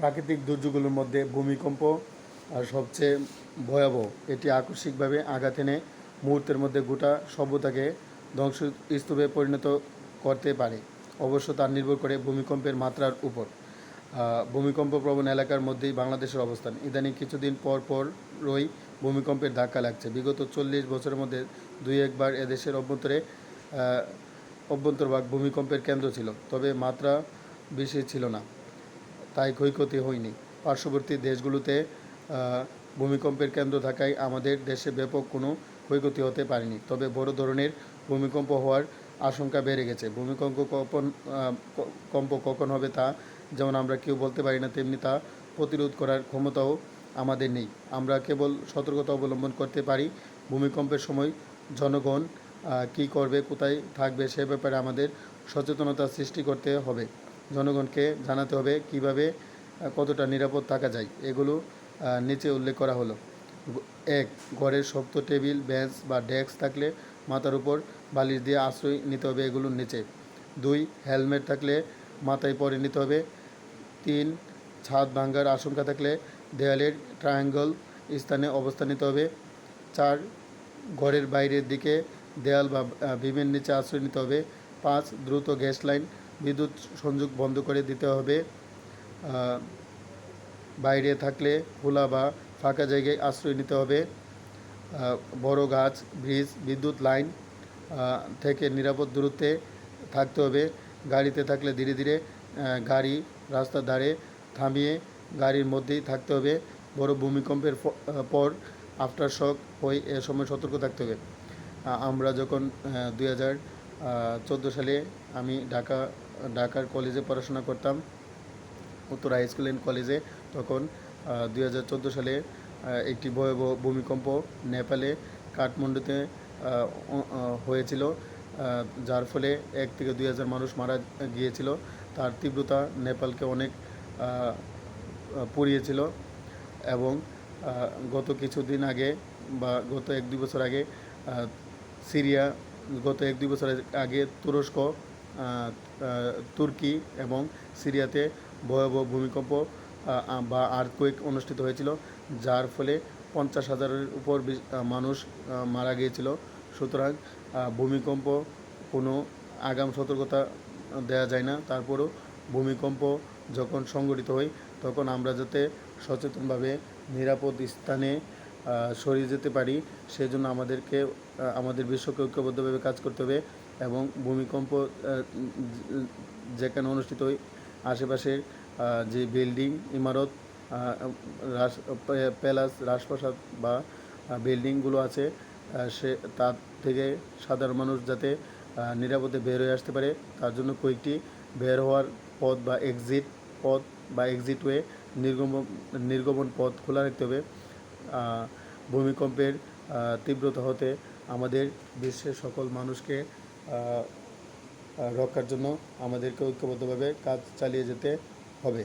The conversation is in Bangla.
প্রাকৃতিক দুর্যোগগুলোর মধ্যে ভূমিকম্প সবচেয়ে ভয়াবহ, এটি আকস্মিকভাবে আঘাত এনে মুহূর্তের মধ্যে গোটা সভ্যতাকে ধ্বংসস্তূপে পরিণত করতে পারে। অবশ্য তা নির্ভর করে ভূমিকম্পের মাত্রার উপর। ভূমিকম্প প্রবণ এলাকার মধ্যেই বাংলাদেশের অবস্থান। ইদানিং কিছুদিন পর পরই ভূমিকম্পের ধাক্কা লাগছে। বিগত চল্লিশ বছরের মধ্যে দুই একবার এদেশের অভ্যন্তরে অভ্যন্তরভাগ ভূমিকম্পের কেন্দ্র ছিল, তবে মাত্রা বেশি ছিল না। তাই ক্ষয়ক্ষতি হয়নি। পার্শ্ববর্তী দেশগুলোতে ভূমিকম্পের কেন্দ্র থাকায় আমাদের দেশে ব্যাপক কোনো ক্ষয়ক্ষতি হতে পারেনি। তবে বড় ধরনের ভূমিকম্প হওয়ার আশঙ্কা বেড়ে গেছে। ভূমিকম্প কখন কম্প কখন হবে তা যেমন আমরা কেউ বলতে পারি না, তেমনি তা প্রতিরোধ করার ক্ষমতাও আমাদের নেই। আমরা কেবল সতর্কতা অবলম্বন করতে পারি ভূমিকম্পের সময় জনগণ কী করবে, কোথায় থাকবে সে ব্যাপারে আমাদের সচেতনতা সৃষ্টি করতে হবে। জনগণকে জানাতে হবে কীভাবে কতটা নিরাপদ থাকা যায়, এগুলো নিচে উল্লেখ করা হলো। এক, ঘরের শক্ত টেবিল, বেঞ্চ বা ডেস্ক থাকলে মাথার উপর বালিশ দিয়ে আশ্রয় নিতে হবে এগুলোর নিচে। দুই, হেলমেট থাকলে মাথায় পরে নিতে হবে। তিন, ছাদ ভাঙ্গার আশঙ্কা থাকলে দেয়ালের ট্রায়াঙ্গল স্থানে অবস্থান নিতে হবে। চার, ঘরের বাইরের দিকে দেয়াল বা বিমের নিচে আশ্রয় নিতে হবে। পাঁচ, দ্রুত গ্যাস লাইন বিদ্যুৎ সংযোগ বন্ধ করে দিতে হবে। বাইরে থাকলে খোলা বা ফাঁকা জায়গায় আশ্রয় নিতে হবে। বড় গাছ, ব্রিজ, বিদ্যুৎ লাইন থেকে নিরাপদ দূরত্বে থাকতে হবে। গাড়িতে থাকলে ধীরে ধীরে গাড়ি রাস্তার ধারে থামিয়ে গাড়ির মধ্যেই থাকতে হবে। বড় ভূমিকম্পের পর আফটার শক হয়ে এ সময় সতর্ক থাকতে হবে। আমরা যখন দুই হাজার চোদ্দ সালে আমি ঢাকা ঢাকার কলেজে পড়াশোনা করতাম, উত্তর হাই স্কুল অ্যান্ড কলেজে তখন দুই হাজার চোদ্দ সালে একটি ভয়াবহ ভূমিকম্প নেপালে কাঠমান্ডুতে হয়েছিল যার ফলে এক থেকে দুই হাজার মানুষ মারা গিয়েছিল। তার তীব্রতা নেপালকে অনেক পুড়িয়েছিল এবং গত কিছুদিন আগে বা গত এক দুই বছর আগে সিরিয়া, গত এক দুই বছর আগে তুরস্ক তুর্কি এবং সিরিয়াতে ভয়াবহ ভূমিকম্প বা আর্থকুয়েক অনুষ্ঠিত হয়েছিল, যার ফলে পঞ্চাশ হাজারের উপর মানুষ মারা গিয়েছিল। সুতরাং ভূমিকম্প কোনো আগাম সতর্কতা দেওয়া যায় না। তারপরও ভূমিকম্প যখন সংঘটিত হয়, তখন আমরা যাতে সচেতনভাবে নিরাপদ স্থানে সরিয়ে যেতে পারি, সেজন্য আমাদেরকে আমাদের বিশ্বকে ঐক্যবদ্ধভাবে কাজ করতে হবে। এবং ভূমিকম্প যেখানে অনুষ্ঠিত হয়, আশেপাশের যে বিল্ডিং, ইমারত রাস, প্যালাস, রাজপ্রাসাদ বা বিল্ডিংগুলো আছে সে, তার থেকে সাধারণ মানুষ যাতে নিরাপদে বের হয়ে আসতে পারে, তার জন্য কয়েকটি বের হওয়ার পথ বা এক্সিট পথ বা এক্সিট ওয়ে নির্গমন নির্গমন পথ খোলা রাখতে হবে। ভূমিকম্পের তীব্রতা হতে আমাদের বিশ্বের সকল মানুষকে রক্ষার জন্য আমাদেরকে ঐক্যবদ্ধভাবে কাজ চালিয়ে যেতে হবে।